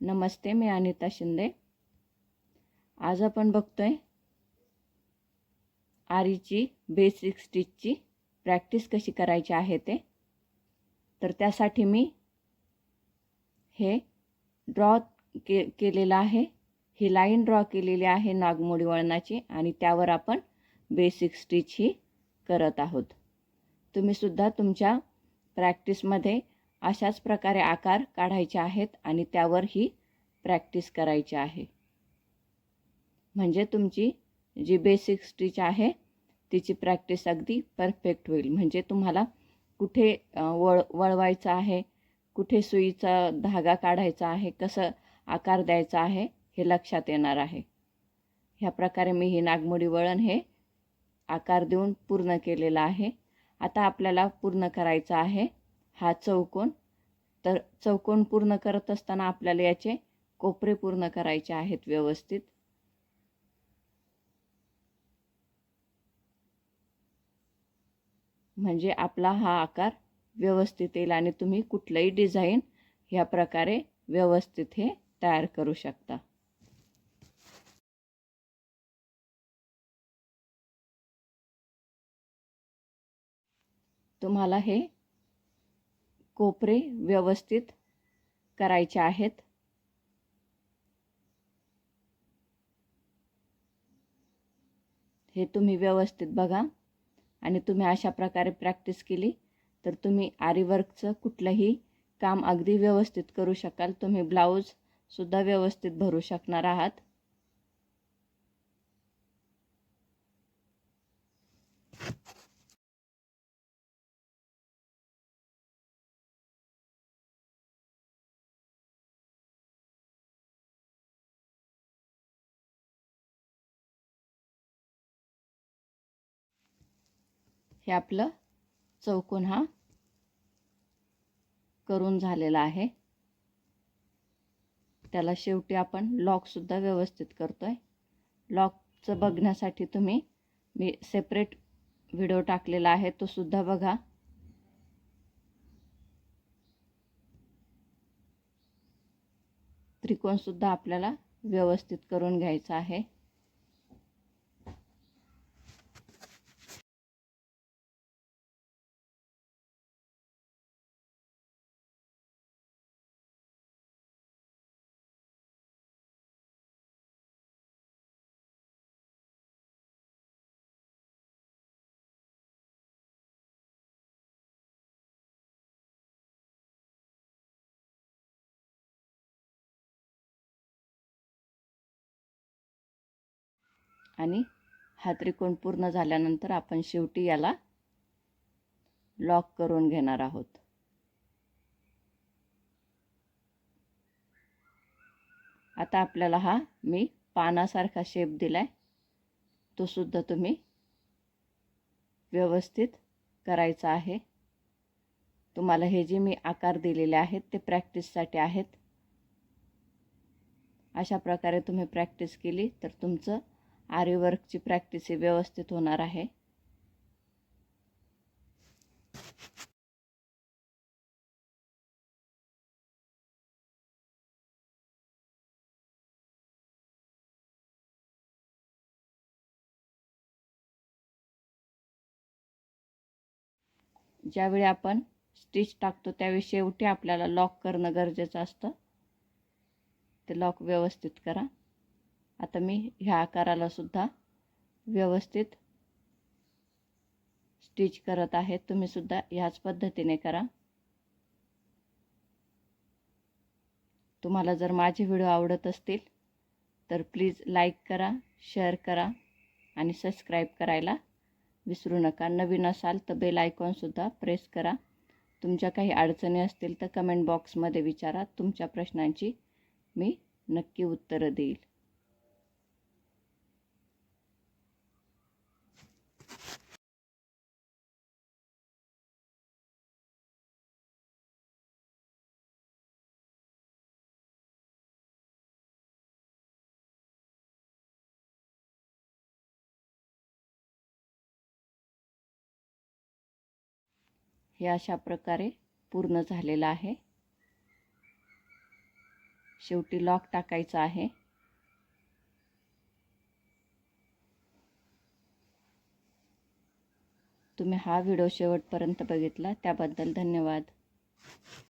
नमस्ते मी अनिता शिंदे. आज आपण बघतोय आरीची बेसिक स्टिचची प्रॅक्टिस कशी करायची आहे ते. तर त्यासाठी मी हे ड्रॉ के केलेलं आहे. ही लाईन ड्रॉ केलेली आहे नागमोडी वळणाची आणि त्यावर आपण बेसिक स्टिच ही करत आहोत. तुम्हीसुद्धा तुमच्या प्रॅक्टिसमध्ये अशाच प्रकारे आकार काढायचे आहेत आणि त्यावर ही प्रॅक्टिस करायची आहे. म्हणजे तुमची जी बेसिक स्टिच आहे तिची प्रॅक्टिस अगदी परफेक्ट होईल. म्हणजे तुम्हाला कुठे वळ वळवायचं आहे कुठे सुईचा धागा काढायचा आहे कसं आकार द्यायचा आहे हे लक्षात येणार आहे. ह्या प्रकारे मी ही नागमोडी वळण हे आकार देऊन पूर्ण केलेलं आहे. आता आपल्याला पूर्ण करायचं आहे. हा चौकोन. तर चौकोन पूर्ण करत असताना आपल्याला याचे कोपरे पूर्ण करायचे आहेत व्यवस्थित. म्हणजे आपला हा आकार व्यवस्थित येईल आणि तुम्ही कुठलंही डिझाईन ह्या प्रकारे व्यवस्थित हे तयार करू शकता. तुम्हाला हे कोपरे व्यवस्थित करायचे आहेत. हे तुम्ही व्यवस्थित बघा. आणि तुम्ही अशा प्रकारे प्रॅक्टिस केली तर तुम्ही आरीवर्कचं कुठलंही काम अगदी व्यवस्थित करू शकाल. तुम्ही ब्लाऊजसुद्धा व्यवस्थित भरू शकणार आहात. हे आपलं चौकोन हा करून झालेला आहे. त्याला शेवटी आपण लॉकसुद्धा व्यवस्थित करतो आहे लॉकचं बघण्यासाठी तुम्ही मी सेपरेट व्हिडिओ टाकलेला आहे तो सुद्धा बघा. त्रिकोणसुद्धा आपल्याला व्यवस्थित करून घ्यायचा आहे. आणि हा त्रिकोण पूर्ण झाल्यानंतर आपण शेवटी याला लॉक करून घेणार आहोत. आता आपल्याला हा मी पानासारखा शेप दिला आहे तो सुद्धा तुम्ही व्यवस्थित करायचा आहे. तुम्हाला हे जे मी आकार दिलेले आहेत ते प्रॅक्टिससाठी आहेत. अशा प्रकारे तुम्ही प्रॅक्टिस केली तर तुमचं आरीवर्कची प्रॅक्टिस ही व्यवस्थित होणार आहे. ज्यावेळी आपण स्टिच टाकतो त्यावेळी शेवटी आपल्याला लॉक करणं गरजेचं असतं. ते लॉक व्यवस्थित करा. आता मी ह्या आकाराला सुद्धा व्यवस्थित स्टिच करत आहे. तुम्ही सुद्धा ह्याच पद्धतीने करा. तुम्हाला जर माझे व्हिडिओ आवडत असतील तर प्लीज लाईक करा शेअर करा आणि सबस्क्राईब करायला विसरू नका. नवीन असाल तर बेल आयकॉनसुद्धा प्रेस करा. तुमच्या काही अडचणी असतील तर कमेंट बॉक्समध्ये विचारा. तुमच्या प्रश्नांची मी नक्की उत्तरं देईल. हे अशा प्रकारे पूर्ण झालेलं आहे. शेवटी लॉक टाकायचा आहे. तुम्ही हा व्हिडिओ शेवटपर्यंत बघितला त्याबद्दल धन्यवाद.